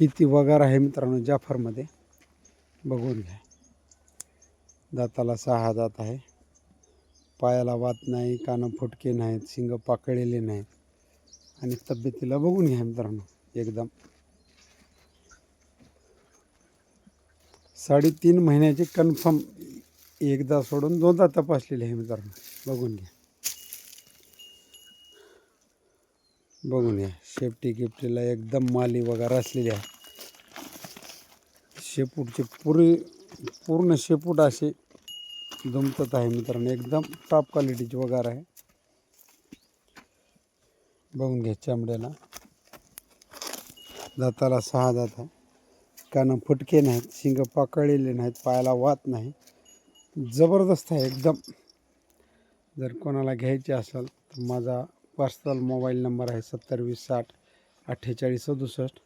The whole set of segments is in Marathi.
ही ती वगार आहे मित्रांनो जाफरमध्ये. बघून घ्या. दाताला सहा दात आहे. पायाला वात नाही कानं फुटके नाहीत शिंग पाकळलेले नाहीत. आणि तब्येतीला बघून घ्या मित्रांनो एकदम. साडेतीन महिन्याचे कन्फर्म एकदा सोडून दोनदा तपासलेले आहे मित्रांनो बघून घ्या. बघून घ्या शेपटी गिफ्टीला एकदम माली वगैरे असलेली आहे शेपूटचे पुरे पूर्ण शेपूट असे दुमतत आहे मित्रांनो. एकदम टॉप क्वालिटीची वगैरे आहे. बघून घ्या चामड्याला. दाताला सहा दात आहे. कानं फुटके नाहीत शिंग पाकळलेले नाहीत पायाला वात नाही. जबरदस्त आहे एकदम. जर कोणाला घ्यायचे असेल तर माझा पर्सनल मोबाईल नंबर आहे सत्तर वीस साठ अठ्ठेचाळीस सदुसष्ट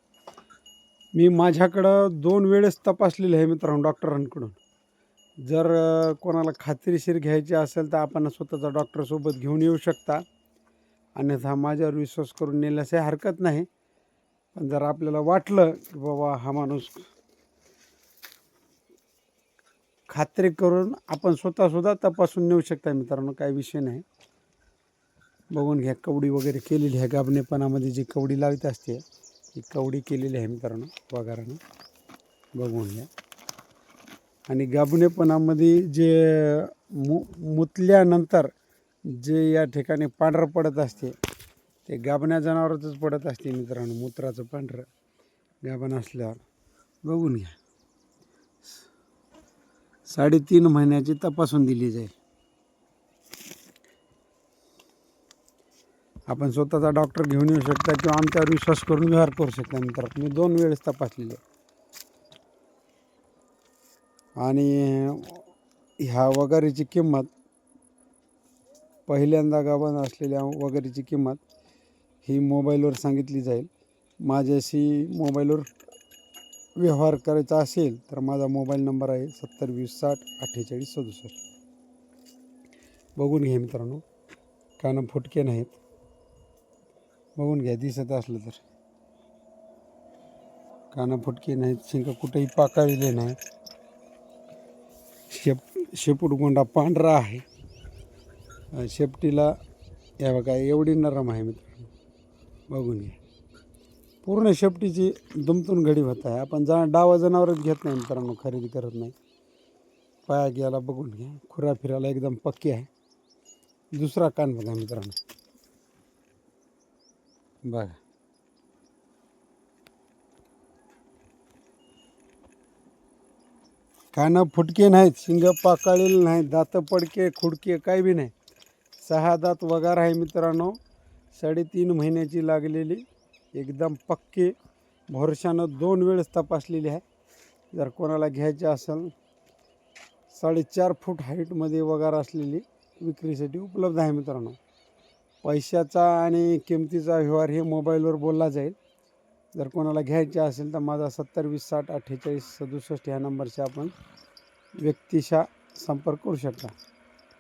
मी माझ्याकडं दोन वेळेस तपासलेले आहे मित्रांनो डॉक्टरांकडून. जर कोणाला खात्रीशीर घ्यायची असेल तर आपण स्वतःचा डॉक्टरसोबत घेऊन येऊ शकता. अन्यथा माझ्यावर विश्वास करून नेल्यास हरकत नाही. पण जर आपल्याला वाटलं की बाबा हा माणूस खात्री करून आपण स्वतःसुद्धा तपासून नेऊ शकता मित्रांनो काही विषय नाही. बघून घ्या कवडी वगैरे केलेली आहे गाबणेपणामध्ये जी कवडी लावित असते ही कवडी केलेली आहे मित्रांनो पगारानं बघून घ्या. आणि गाबणेपणामध्ये जे मु मुतल्यानंतर जे या ठिकाणी पांढरं पडत असते ते गाबण्या जनावरातच पडत असते मित्रांनो मूत्राचं पांढरं गाभण असल्यावर. बघून घ्या. साडेतीन महिन्याची तपासून दिली जाईल. आपण स्वतःचा डॉक्टर घेऊन येऊ शकता किंवा आमच्यावर विश्वास करून व्यवहार करू शकता. नंतर मी दोन वेळेस तपासलेले. आणि ह्या वगैरेची किंमत पहिल्यांदा गावात असलेल्या वगैरेची किंमत ही मोबाईलवर सांगितली जाईल. माझ्याशी मोबाईलवर व्यवहार करायचा असेल तर माझा मोबाईल नंबर आहे सत्तर वीस साठ अठ्ठेचाळीस सदुसष्ट. बघून घे मित्रांनो कानं फुटके नाहीत. बघून घ्या दिसत असलं तर. कानं फुटके नाहीत शिंक कुठेही पाकाळलेले नाही शेप शेपूटगोंडा पांढरा आहे. शेपटीला या बघा एवढी नरम आहे मित्रांनो. बघून घ्या. पूर्ण शेपटीची दुमतून घडी होत आहे. आपण जा डावा जनावरच घेत नाही मित्रांनो खरेदी करत नाही. पाया घ्यायला बघून घ्या. खुरा फिरायला एकदम पक्की आहे. दुसरा कान बघा मित्रांनो. बघा. कानं फुटके नाहीत शिंग पाकाळलेले नाहीत दात पडके खुडके काही बी नाही. सहा दात वगार आहे मित्रांनो. साडेतीन महिन्याची लागलेली. एकदम पक्के. भरशानं दोन वेळेस तपासलेली आहे. जर कोणाला घ्यायचे असेल साडेचार फूट हाईटमध्ये वगार असलेली विक्रीसाठी उपलब्ध आहे मित्रांनो. पैशाचा आणि किमतीचा व्यवहार हे मोबाईलवर बोलला जाईल. जर कोणाला घ्यायचे असेल तर माझा सत्तर वीस साठ अठ्ठेचाळीस सदुसष्ट ह्या नंबरशी आपण व्यक्तिशा संपर्क करू शकता.